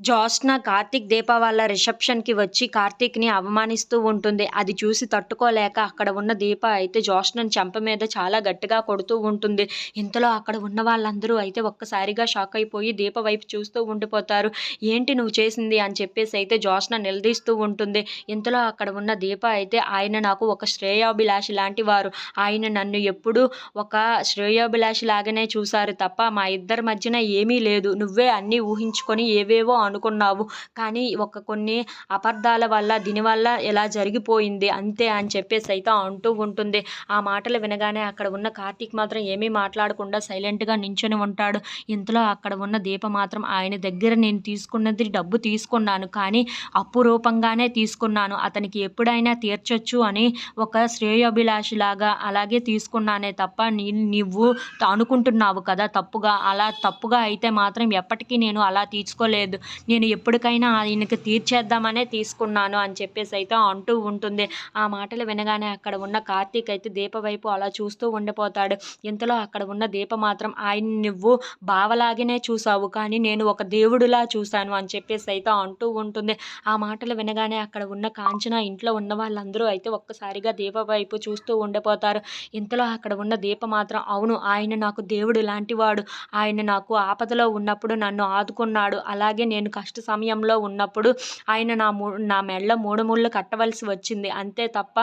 జ్యోత్స్న కార్తీక్ దీప వాళ్ళ రిసెప్షన్కి వచ్చి కార్తీక్ని అవమానిస్తూ ఉంటుంది. అది చూసి తట్టుకోలేక అక్కడ ఉన్న దీప అయితే జ్యోత్స్నని చెంప మీద చాలా గట్టిగా కొడుతూ ఉంటుంది. ఇంతలో అక్కడ ఉన్న వాళ్ళందరూ అయితే ఒక్కసారిగా షాక్ అయిపోయి దీప వైపు చూస్తూ ఉండిపోతారు. ఏంటి నువ్వు చేసింది? అని చెప్పేసి అయితే జ్యోత్స్న నిలదీస్తూ ఉంటుంది. ఇంతలో అక్కడ ఉన్న దీప అయితే ఆయన నాకు ఒక శ్రేయోభిలాషి లాంటి వారు. ఆయన నన్ను ఎప్పుడూ ఒక శ్రేయోభిలాషి లాగానే చూశారు తప్ప మా ఇద్దరి మధ్యన ఏమీ లేదు. నువ్వే అన్నీ ఊహించుకొని ఏవేవో అనుకున్నావు. కానీ ఒక కొన్ని అపార్థాల వల్ల దీనివల్ల ఇలా జరిగిపోయింది? అంతే అని చెప్పేసి అయితే అంటూ ఉంటుంది. ఆ మాటలు వినగానే అక్కడ ఉన్న కార్తీక్ మాత్రం ఏమీ మాట్లాడకుండా సైలెంట్గా నించొని ఉంటాడు. ఇంతలో అక్కడ ఉన్న దీప మాత్రం ఆయన దగ్గర నేను తీసుకున్నది డబ్బు తీసుకున్నాను. కానీ అప్పు రూపంగానే తీసుకున్నాను. అతనికి ఎప్పుడైనా తీర్చొచ్చు అని ఒక శ్రేయోభిలాషిలాగా అలాగే తీసుకున్నానే తప్ప నీ నువ్వు అనుకుంటున్నావు కదా తప్పుగా? అలా తప్పుగా అయితే మాత్రం ఎప్పటికీ నేను అలా తీసుకోలేదు నేను ఎప్పటికైనా ఆయనకి తీర్చేద్దామనే తీసుకున్నాను అని చెప్పేసి అయితే అంటూ ఉంటుంది. ఆ మాటలు వినగానే అక్కడ ఉన్న కార్తీక్ అయితే దీప వైపు అలా చూస్తూ ఉండిపోతాడు. ఇంతలో అక్కడ ఉన్న దీప మాత్రం ఆయన నువ్వు బావలాగానే చూసావు కానీ నేను ఒక దేవుడిలా చూశాను అని చెప్పేసి అయితే అంటూ ఉంటుంది. ఆ మాటలు వినగానే అక్కడ ఉన్న కాంచన ఇంట్లో ఉన్న వాళ్ళందరూ అయితే ఒక్కసారిగా దీప వైపు చూస్తూ ఉండిపోతారు. ఇంతలో అక్కడ ఉన్న దీప మాత్రం అవును ఆయన నాకు దేవుడు లాంటివాడు. ఆయన నాకు ఆపదలో ఉన్నప్పుడు నన్ను ఆదుకున్నాడు. అలాగే నేను కష్ట సమయంలో ఉన్నప్పుడు ఆయన నా మూ నా మెడలో మూడు ముళ్ళు కట్టవలసి వచ్చింది. అంతే తప్ప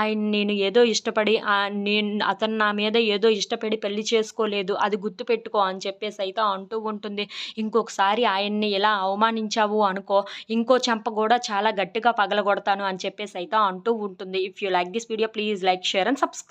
ఆయన నేను ఏదో ఇష్టపడి నేను అతను నా మీద ఏదో ఇష్టపడి పెళ్ళి చేసుకోలేదు. అది గుర్తుపెట్టుకో అని చెప్పేసి అయితే అంటూ ఉంటుంది. ఇంకొకసారి ఆయన్ని ఇలా అవమానించావు అనుకో ఇంకో చెంప కూడా చాలా గట్టిగా పగలగొడతాను అని చెప్పేసి అయితే అంటూ ఉంటుంది. If you like this video please like share and subscribe